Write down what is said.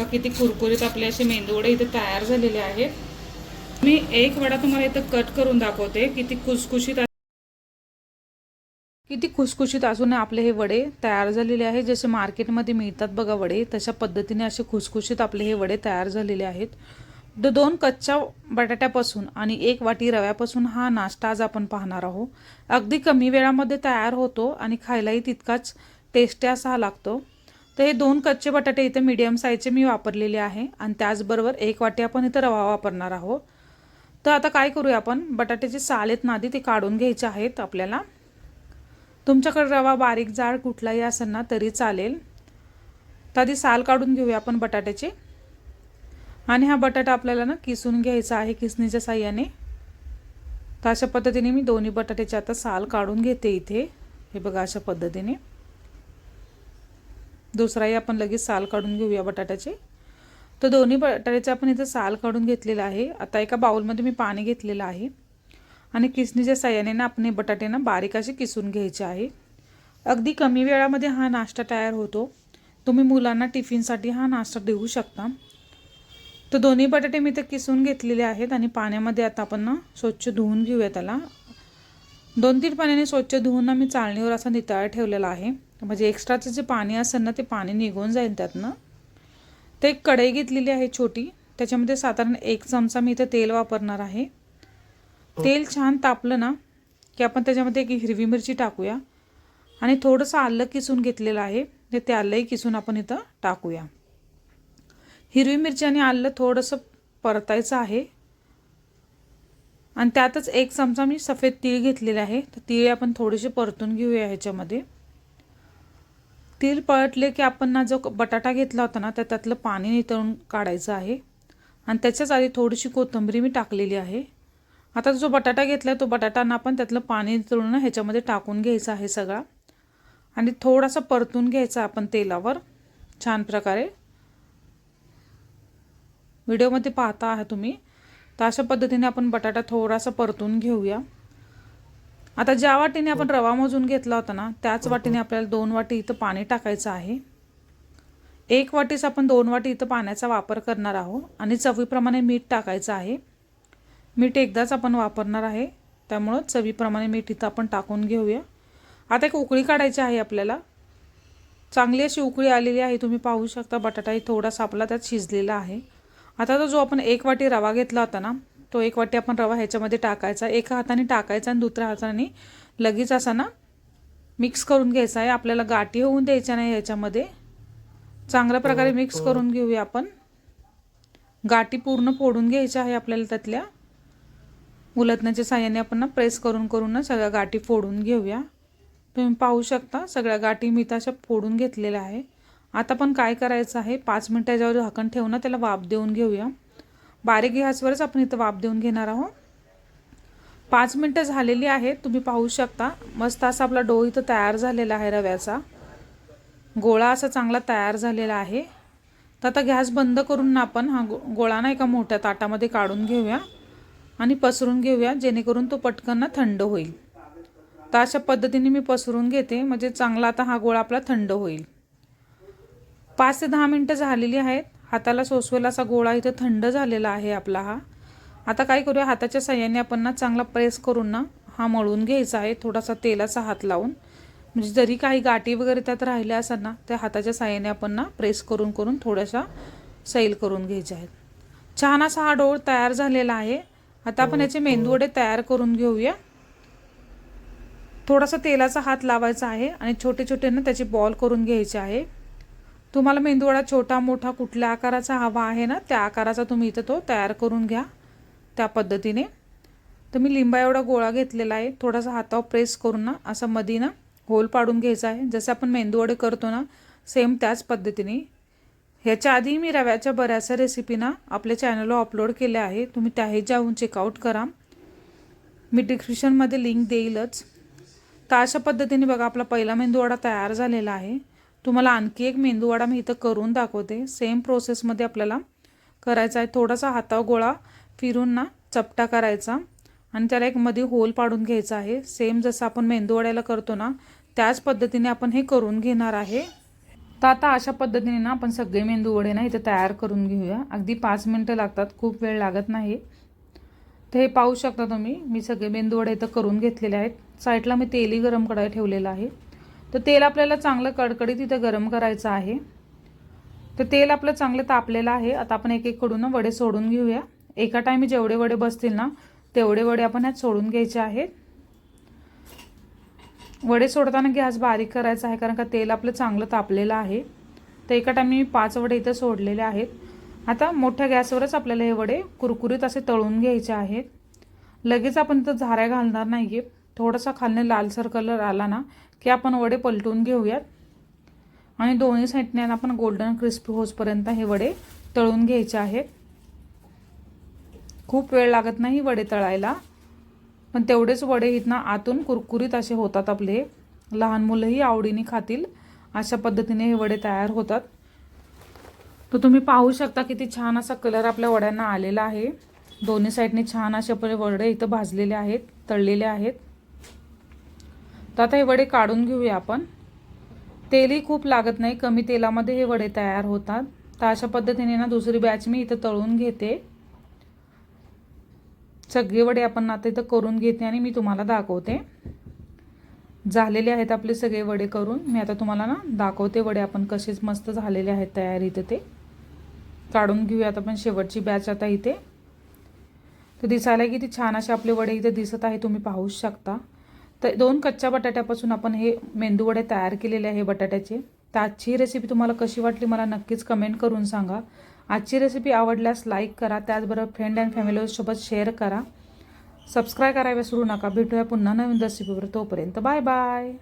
बघा किती कुरकुरीत आपले असे मेंदूवडे इथे तयार झालेले आहेत. मी एक वडा तुम्हाला इथं कट करून दाखवते. किती खुसखुशीत किती खुसखुशीत असून आपले हे वडे तयार झालेले आहेत. जसे मार्केटमध्ये मिळतात बघा वडे तशा पद्धतीने असे खुसखुशीत आपले हे वडे तयार झालेले आहेत. द दोन कच्च्या बटाट्यापासून आणि एक वाटी रव्यापासून हा नाश्ता आज आपण पाहणार आहोत. अगदी कमी वेळामध्ये तयार होतो आणि खायलाही तितकाच टेस्टी असा लागतो. तर हे दोन कच्चे बटाटे इथे मीडियम साईजचे मी वापरलेले आहे. आणि त्याचबरोबर एक वाटी आपण इथं रवा वापरणार आहोत. तर आता काय करूया आपण? बटाट्याचे साल आहेत ना आधी ते काढून घ्यायचे आहेत आपल्याला. तुमच्याकडे रवा बारीक जाड कुठलाही असेल ना तरी चालेल. तर आधी साल काढून घेऊया आपण बटाट्याचे. आणि हा बटाटा आपल्याला ना किसून घ्यायचा आहे किसणीच्या साह्याने. तर अशा पद्धतीने मी दोन्ही बटाट्याचे आता साल काढून घेते इथे. हे बघा अशा पद्धतीने. दुसराही आपण लगेच साल काढून घेऊया बटाट्याचे. तर दोन्ही बटाट्याचे आपण इथं साल काढून घेतलेलं आहे. आता एका बाउलमध्ये मी पाणी घेतलेलं आहे. आणि किसणीच्या साह्याने ना आपण हे बटाटे ना बारीक असे किसून घ्यायचे आहे. अगदी कमी वेळामध्ये हा नाश्ता तयार होतो. तुम्ही मुलांना टिफिनसाठी हा नाश्ता देऊ शकता. तर दोन्ही बटाटे मी तर किसून घेतलेले आहेत आणि पाण्यामध्ये आता आपण ना स्वच्छ धुवून घेऊया त्याला. दोन तीन पाण्याने स्वच्छ धुवून ना मी चाळणीवर असा नितळा ठेवलेला आहे. म्हणजे एक्स्ट्राचं जे पाणी असेल ना ते पाणी निघून जाईल त्यातनं. ते एक कढई घेतलेली आहे छोटी. त्याच्यामध्ये साधारण एक चमचा मी इथं तेल वापरणार आहे. तेल छान तापलं ना की आपण त्याच्यामध्ये एक हिरवी मिरची टाकूया. आणि थोडंसं आलं किसून घेतलेलं आहे. ते ते आलंही किसून आपण इथं टाकूया. हिरवी मिरची आणि आलं थोडंसं परतायचं आहे. आणि त्यातच एक चमचा मी सफेद तीळ घेतलेले आहे. तर तीळ आपण थोडेसे परतून घेऊया ह्याच्यामध्ये. तेल पळटले की आपण ना जो बटाटा घेतला होता ना त्या त्यातलं पाणी नितळून काढायचं आहे. आणि त्याच्याच आधी थोडीशी कोथिंबरी मी टाकलेली आहे. आता जो बटाटा घेतला तो बटाटांना आपण त्यातलं पाणी नितळून ह्याच्यामध्ये टाकून घ्यायचं आहे सगळा. आणि थोडासा परतून घ्यायचा आपण तेलावर छान प्रकारे. व्हिडिओमध्ये पाहता आहात तुम्ही. तर अशा पद्धतीने आपण बटाटा थोडासा परतून घेऊया. आता ज्या वाटीने आपण रवा मोजून घेतला होता ना त्याच वाटीने आपल्याला दोन वाटी इथं पाणी टाकायचं आहे. एक वाटीच आपण दोन वाटी इथं पाण्याचा वापर करणार आहोत आणि चवीप्रमाणे मीठ टाकायचं आहे. मीठ एकदाच आपण वापरणार आहे. त्यामुळं चवीप्रमाणे मीठ इथं आपण टाकून घेऊया. आता एक उकळी काढायची आहे आपल्याला. चांगली अशी उकळी आलेली आहे तुम्ही पाहू शकता. बटाटाही थोडासा आपला त्यात शिजलेला आहे. आता तो जो आपण एक वाटी रवा घेतला होता ना तो एक वाटी आपण रवा ह्याच्यामध्ये टाकायचा. एका हाताने टाकायचा आणि दुसऱ्या हाताने लगेच असा ना मिक्स करून घ्यायचा आहे. आपल्याला गाठी होऊन द्यायच्या नाही ह्याच्यामध्ये. चांगल्या प्रकारे मिक्स करून घेऊया आपण. गाठी पूर्ण फोडून घ्यायच्या आहे आपल्याला त्यातल्या. उलटण्याच्या साह्याने आपण ना प्रेस करून करून ना सगळ्या गाठी फोडून घेऊया. तुम्ही पाहू शकता सगळ्या गाठी मी तशा फोडून घेतलेल्या आहे. आता पण काय करायचं आहे? पाच मिनटाच्यावर झाकण ठेवून त्याला वाफ देऊन घेऊया. बारीक गॅसवरच आपण इथं वाफ देऊन घेणार आहोत. पाच मिनटं झालेली आहेत तुम्ही पाहू शकता. मस्त असा आपला डो इथं तयार झालेला आहे रव्याचा. गोळा असा चांगला तयार झालेला आहे. तर आता गॅस बंद करून ना आपण हा गो गोळा ना एका मोठ्या ताटामध्ये काढून घेऊया आणि पसरून घेऊया जेणेकरून तो पटकन ना थंड होईल. तर अशा पद्धतीने मी पसरून घेते म्हणजे चांगला आता हा गोळा आपला थंड होईल. पाच ते दहा मिनटं झालेली आहेत. हाताला सोसवेल असा गोळा इथं थंड झालेला आहे आपला हा. आता काय करूया हाताच्या साह्याने आपण ना चांगला प्रेस करून ना हा मळून घ्यायचा आहे थोडासा तेलाचा हात लावून. म्हणजे जरी काही गाठी वगैरे त्यात राहिल्या असतात ना त्या हाताच्या साह्याने आपण ना प्रेस करून करून थोड्याशा सैल करून घ्यायच्या आहेत. छान असा हा डोळ तयार झालेला आहे. आता आपण याचे मेंदूवडे तयार करून घेऊया. थोडासा तेलाचा हात लावायचा आहे आणि छोटे छोटे ना त्याचे बॉल करून घ्यायचे आहे. तुम्हाला मेंदूवडा छोटा मोठा कुठल्या आकाराचा हवा आहे ना त्या आकाराचा तुम्ही इथं तो तयार करून घ्या त्या पद्धतीने. तर मी लिंबा एवढा गोळा घेतलेला आहे थोडासा हातावर प्रेस करून ना असं मधी ना होल पाडून घ्यायचा आहे. जसं आपण मेंदूवडे करतो ना सेम त्याच पद्धतीने. ह्याच्या आधी मी रव्याच्या बऱ्याचशा रेसिपी ना आपल्या चॅनलवर अपलोड केल्या आहे. तुम्ही त्याही जाऊन चेकआउट करा. मी डिस्क्रिप्शनमध्ये लिंक देईलच. तर अशा पद्धतीने बघा आपला पहिला मेंदूवडा तयार झालेला आहे. तुम्हाला आणखी एक मेंदूवडा मी इथं करून दाखवते. सेम प्रोसेसमध्ये आपल्याला करायचा आहे. थोडासा हातावर गोळा फिरून ना चपटा करायचा आणि त्याला एक मध्ये होल पाडून घ्यायचा आहे. सेम जसं आपण मेंदूवड्याला करतो ना त्याच पद्धतीने आपण हे करून घेणार आहे. तर आता अशा पद्धतीने ना आपण सगळे मेंदू वडे ना इथे तयार करून घेऊया. अगदी पाच मिनटं लागतात. खूप वेळ लागत नाही. तर हे पाहू शकता तुम्ही मी सगळे मेंदू वडे इथं करून घेतलेले आहेत. साईडला मी तेलही गरम कढाई ठेवलेलं आहे. तर तेल आपल्याला चांगलं कडकडीत इथं गरम करायचं आहे. तर तेल आपलं चांगलं तापलेलं आहे. आता आपण एक एक कडून वडे सोडून घेऊया. एका टायमी जेवढे वडे बसतील ना तेवढे वडे आपण ह्यात सोडून घ्यायचे आहेत. वडे सोडताना गॅस बारीक करायचा आहे कारण का तेल आपलं चांगलं तापलेलं आहे. तर एका टायमी मी पाच वडे इथं सोडलेले आहेत. आता मोठ्या गॅसवरच आपल्याला हे वडे कुरकुरीत असे तळून घ्यायचे आहेत. लगेच आपण इथं झाऱ्या घालणार नाही आहे थोडासा खालने लालसर कलर आला ना की आपण वडे पलटून घेऊयात. आणि दोन्ही साईडने आपण गोल्डन क्रिस्पी होसपर्यंत हे वडे तळून घ्यायचे आहेत. खूप वेळ लागत नाही वडे तळायला पण तेवढेच वडे इथनं आतून कुरकुरीत असे होतात आपले. लहान मुलंही आवडीने खातील अशा पद्धतीने हे वडे तयार होतात. तर तुम्ही पाहू शकता किती छान असा कलर आपल्या वड्यांना आलेला आहे. दोन्ही साईडने छान असे आपले वडे इथं भाजलेले आहेत तळलेले आहेत. तर आता हे वडे काढून घेऊया आपण. तेलही खूप लागत नाही कमी तेलामध्ये हे वडे तयार होतात. तर अशा पद्धतीने ना दुसरी बॅच मी इथं तळून घेते. सगळे वडे आपण आता इथं करून घेते आणि मी तुम्हाला दाखवते. झालेले आहेत आपले सगळे वडे करून. मी आता तुम्हाला ना दाखवते वडे आपण कसेच मस्त झालेले आहेत तयार इथं ते. काढून घेऊयात आपण शेवटची बॅच आता इथे. तर दिसायला किती छान असे आपले वडे इथे दिसत आहे तुम्ही पाहूच शकता. तर दोन कच्च्या बटाट्यापासून आपण हे मेंदूवडे तयार केलेले आहे बटाट्याचे. तर आजची रेसिपी तुम्हाला कशी वाटली मला नक्कीच कमेंट करून सांगा. आजची रेसिपी आवडल्यास लाईक करा त्याचबरोबर फ्रेंड अँड फॅमिलीसोबत शेअर करा. सबस्क्राईब करायला विसरू नका. भेटूया पुन्हा नवीन रेसिपीवर तोपर्यंत बाय बाय